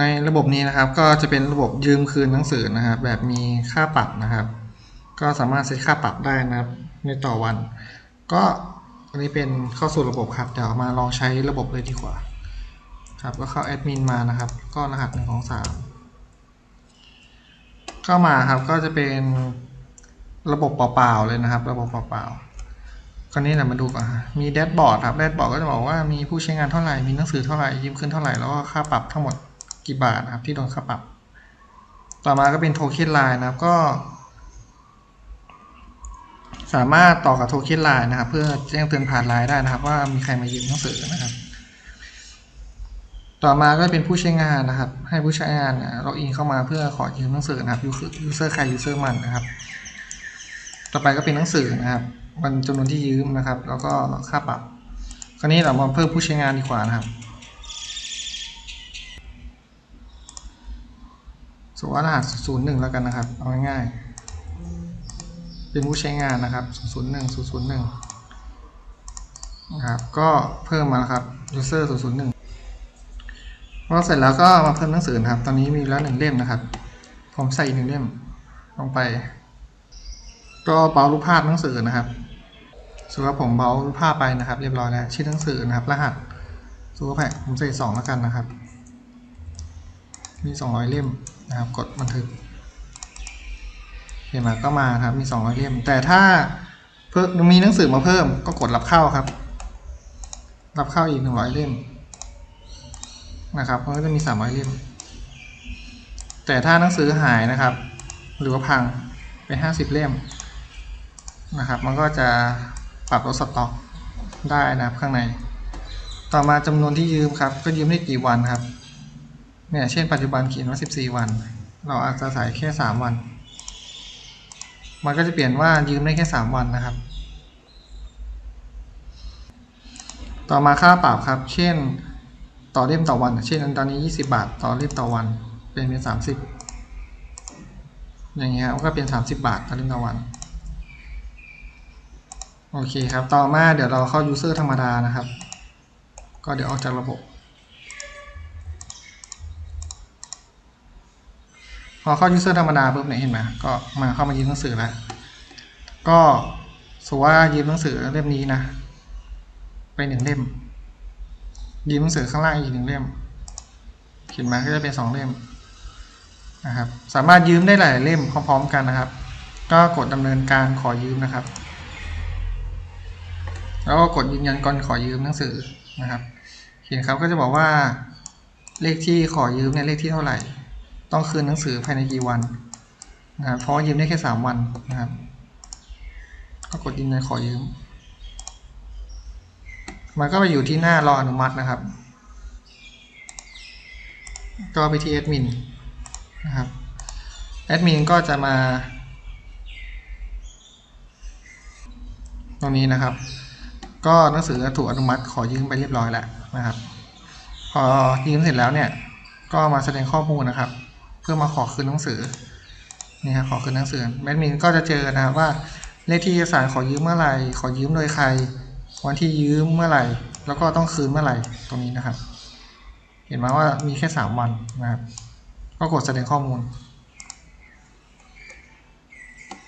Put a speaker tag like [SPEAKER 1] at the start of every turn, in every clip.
[SPEAKER 1] ในระบบนี้นะครับ ก็จะเป็นระบบยืมคืนหนังสือนะครับ แบบมีค่าปรับนะครับ ก็สามารถเซตค่าปรับได้นะครับ ในต่อวัน ก็อันนี้เป็นเข้าสู่ระบบครับเดี๋ยวมาลองใช้ระบบเลยดีกว่า ครับก็เข้าแอดมินมานะครับ ก็รหัสหนึ่งของสามเข้ามาครับก็จะเป็นระบบเปล่าๆเลยนะครับ ระบบเปล่าๆคราวนี้เรามาดูก่อนมีแดชบอร์ดครับแดชบอร์ดก็จะบอกว่ามีผู้ใช้งานเท่าไหร่มีหนังสือเท่าไหร่ยืมขึ้นเท่าไหร่แล้วก็ค่าปรับทั้งหมด กี่บาทนะครับที่โดนค่าปรับ ต่อมาก็เป็นโทเค็นไลน์นะครับก็ สามารถต่อกับโทเค็นไลน์นะครับ เพื่อแจ้งเตือนผ่านไลน์ได้นะครับ ว่ามีใครมายืมหนังสือนะครับ ต่อมาก็เป็นผู้ใช้งานนะครับ ให้ผู้ใช้งานล็อกอินเข้ามาเพื่อขอยืมหนังสือนะครับยูเซอร์ใครยูเซอร์มันนะครับ ต่อไปก็เป็นหนังสือนะครับวันจำนวนที่ยืมนะครับ แล้วก็ค่าปรับคราวนี้เรามาเพิ่มผู้ใช้งานดีกว่านะครับ สมมติว่ารหัสศูนย์หนึ่งแล้วกันนะครับ เอาง่ายๆ เป็นผู้ใช้งานนะครับศูนย์หนึ่งศูนย์หนึ่งนะครับ ก็เพิ่มมาแล้วครับ user ศูนย์ศูนย์หนึ่งพอเสร็จแล้วก็มาเพิ่มหนังสือนะครับ ตอนนี้มีแล้วหนึ่งเล่มนะครับ ผมใส่อีกหนึ่งเล่มลงไป ก็เบารูปภาพหนังสือนะครับสมมติว่าผมเบารูปภาพไปนะครับ เรียบร้อยแล้วชื่อหนังสือนะครับ รหัสซูเปอร์แพ็คผมใส่สองแล้วกันนะครับ มีสองร้อยเล่ม นะครับ กดบันทึกเห็นไหมก็มาครับ มีสองร้อยเล่ม แต่ถ้าเพิ่มมีหนังสือมาเพิ่ม ก็กดรับเข้าครับ รับเข้าอีกหนึ่งร้อยเล่มนะครับมันก็จะมี 300 เล่ม แต่ถ้าหนังสือหายนะครับ หรือว่าพังไป 50 เล่มนะครับ มันก็จะปรับลดสต็อกได้นะครับข้างใน ต่อมาจำนวนที่ยืมครับ ก็ยืมได้กี่วันครับ เนี่ย เช่นปัจจุบันเขียนว่า 14 วัน เราอาจจะใส่แค่ 3 วัน มันก็จะเปลี่ยนว่ายืมได้แค่ 3 วันนะครับ ต่อมาค่าปรับครับ เช่น ต่อเล่มต่อวัน เช่นตอนนี้ 20 บาท ต่อเล่มต่อวัน เป็นเป็น 30 อย่างเงี้ยก็เป็น 30 บาทต่อเล่มต่อวัน โอเคครับ ต่อมาเดี๋ยวเราเข้า user ธรรมดานะครับ ก็เดี๋ยวออกจากระบบ พอเข้า user ธรรมดาปุ๊บเนี่ยเห็นไหมก็มาเข้ามายืมหนังสือแล้วก็สมมติว่ายืมหนังสือเล่มนี้นะ ไปหนึ่งเล่ม ยืมหนังสือข้างล่างอีกหนึ่งเล่มเขียนมาก็จะเป็นสองเล่มนะครับ สามารถยืมได้หลายเล่มพร้อมๆกันนะครับ ก็กดดำเนินการขอยืมนะครับ แล้วก็กดยืนยันก่อนขอยืมหนังสือนะครับ เขียนครับก็จะบอกว่าเลขที่ขอยืมเนี่ยเลขที่เท่าไหร่ ต้องคืนหนังสือภายในกี่วันนะครับเพราะยืมได้แค่สามวันนะครับ ก็กดยืนยันขอยืม มันก็ไปอยู่ที่หน้ารออนุมัตินะครับ ก็ไปที่แอดมินนะครับแอดมินก็จะมา ตรงนี้นะครับ ก็หนังสือถูกอนุมัติขอยืมไปเรียบร้อยแล้วนะครับ พอยืมเสร็จแล้วเนี่ย ก็มาแสดงข้อมูลนะครับ พื่อมาขอคืนหนังสือนี่ครับขอคืนหนังสือแอดมินก็จะเจอนะครับว่าเลขที่เอกสารขอยืมเมื่อไหร่ ขอยืมโดยใคร วันที่ยืมเมื่อไหร่ แล้วก็ต้องคืนเมื่อไหร่ตรงนี้นะครับ เห็นไหมว่ามีแค่สามวันนะครับ ก็กดแสดงข้อมูล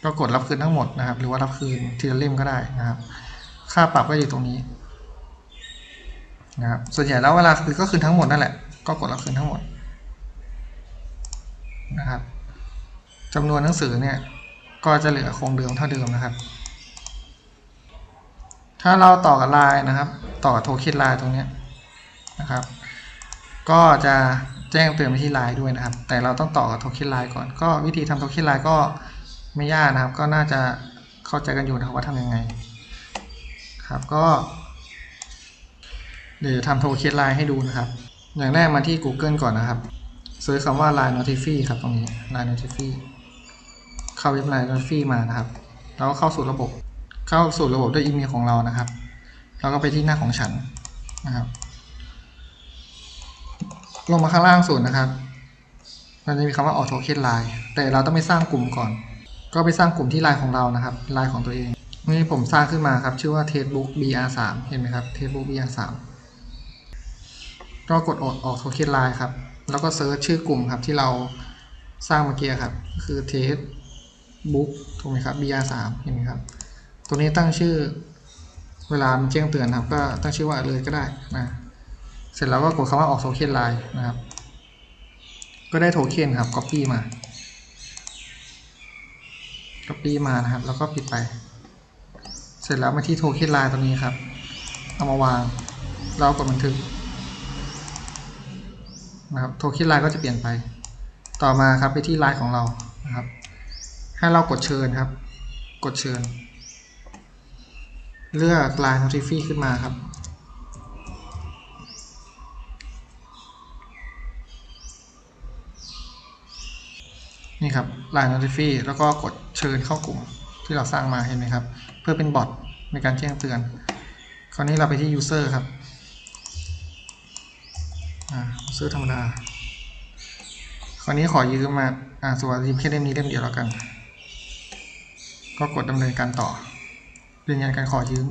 [SPEAKER 1] ก็กดรับคืนทั้งหมดนะครับ หรือว่ารับคืนทีละเล่มก็ได้นะครับ ค่าปรับก็อยู่ตรงนี้นะครับส่วนใหญ่แล้วเวลาคือก็คืนทั้งหมดนั่นแหละ ก็กดรับคืนทั้งหมด นะครับจำนวนหนังสือเนี่ยก็จะเหลือคงเดิมเท่าเดิมนะครับ ถ้าเราต่อกับไลน์นะครับ ต่อโทเค็นไลน์ตรงนี้นะครับ ก็จะแจ้งเตือนไปที่ไลน์ด้วยนะครับ แต่เราต้องต่อกับโทเค็นไลน์ก่อน ก็วิธีทำโทเค็นไลน์ก็ไม่ยากนะครับ ก็น่าจะเข้าใจกันอยู่นะครับว่าทำยังไง ครับก็เดี๋ยวทำโทเค็นไลน์ให้ดูนะครับ อย่างแรกมาที่ Google ก่อนนะครับ ซิร์ชคำว่า Line Notify ครับตรงนี้ Line Notify เข้าเว็บ Line Notify มานะครับ แล้วเข้าสู่ระบบ เข้าสู่ระบบด้วยอีเมลของเรานะครับ แล้วก็ไปที่หน้าของฉันนะครับ ลงมาข้างล่างสุดนะครับ มันจะมีคำว่า Auto c a t Line แต่เราต้องไปสร้างกลุ่มก่อน ก็ไปสร้างกลุ่มที่ไลน์ของเรานะครับ ไลน์ของตัวเองนี่ผมสร้างขึ้นมาครับ ชื่อว่า Textbook BR3 เห็นไหมครับ Textbook BR3 ก็กดออกออกโทเค็นไลน์ครับ แล้วก็เซิร์ชชื่อกลุ่มครับที่เราสร้างเมื่อกี้ครับคือ test book ถูกไหมครับ br 3เห็นไหมครับ ตัวนี้ตั้งชื่อเวลามันแจ้งเตือนครับ ก็ตั้งชื่อว่าเลยก็ได้นะเสร็จแล้วก็กดคำว่าออกโทเค็นไลน์นะครับ ก็ได้โทเค็นครับ copy มา copy มานะครับ แล้วก็ปิดไป เสร็จแล้วมาที่โทเค็นไลน์ตรงนี้ครับ เอามาวางเรากดบันทึก นะครับโทเค็นไลน์ก็จะเปลี่ยนไป ต่อมาครับไปที่ไลน์ของเรานะครับ ให้เรากดเชิญครับ กดเชิญ เลือก Line Notify ขึ้นมาครับนี่ครับ Line Notify แล้วก็กดเชิญเข้ากลุ่มที่เราสร้างมาเห็นไหมครับ เพื่อเป็นบอทในการแจ้งเตือน คราวนี้เราไปที่ User ครับ อ่า User ธรรมดา คราวนี้ขอยืมมา อ่าสวัสดีแค่เล่มนี้เล่มเดียวแล้วกัน ก็กดดำเนินการต่อยืนยันการขอยืม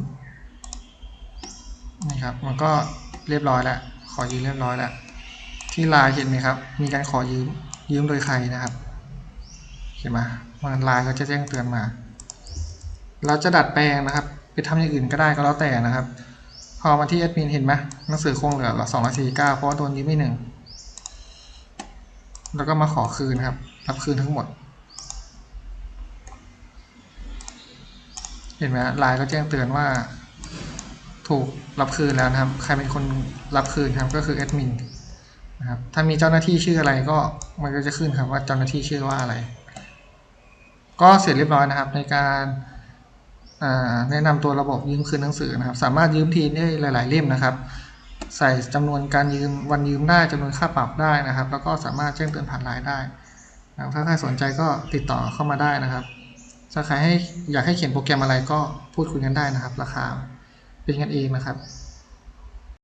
[SPEAKER 1] นี่ครับ มันก็เรียบร้อยแล้ว ขอยืมเรียบร้อยแล้ว ที่ลน์เห็นไหมครับ มีการขอยืม ยืมโดยใครนะครับ เห็นไหมมันไลน์ก็จะแจ้งเตือนมา เราจะดัดแปลงนะครับ ไปทำอย่างอื่นก็ได้ก็แล้วแต่นะครับ พอมาที่แอดมินเห็นไหมหนังสือคงเหลือสองร้อยสี่เก้าเพราะว่าโดนยืมไม่หนึ่งแล้วก็มาขอคืนครับ รับคืนทั้งหมด เห็นไหมไลน์ก็แจ้งเตือนว่า ถูกรับคืนแล้วนะครับ ใครเป็นคนรับคืนครับก็คือแอดมินนะครับ ถ้ามีเจ้าหน้าที่ชื่ออะไรก็มันก็จะขึ้นครับว่าเจ้าหน้าที่ชื่อว่าอะไร ก็เสร็จเรียบร้อยนะครับในการ แนะนำตัวระบบยืมคืนหนังสือนะครับ สามารถยืมทีได้หลาย ๆ เล่มนะครับ ใส่จำนวนการยืมวันยืมได้จำนวนค่าปรับได้นะครับ แล้วก็สามารถแจ้งเตือนผ่านไลน์ได้นะถ้าใครสนใจก็ติดต่อเข้ามาได้นะครับ ถ้าใครให้อยากให้เขียนโปรแกรมอะไรก็พูดคุยกันได้นะครับ ราคาเป็นกันเองนะครับ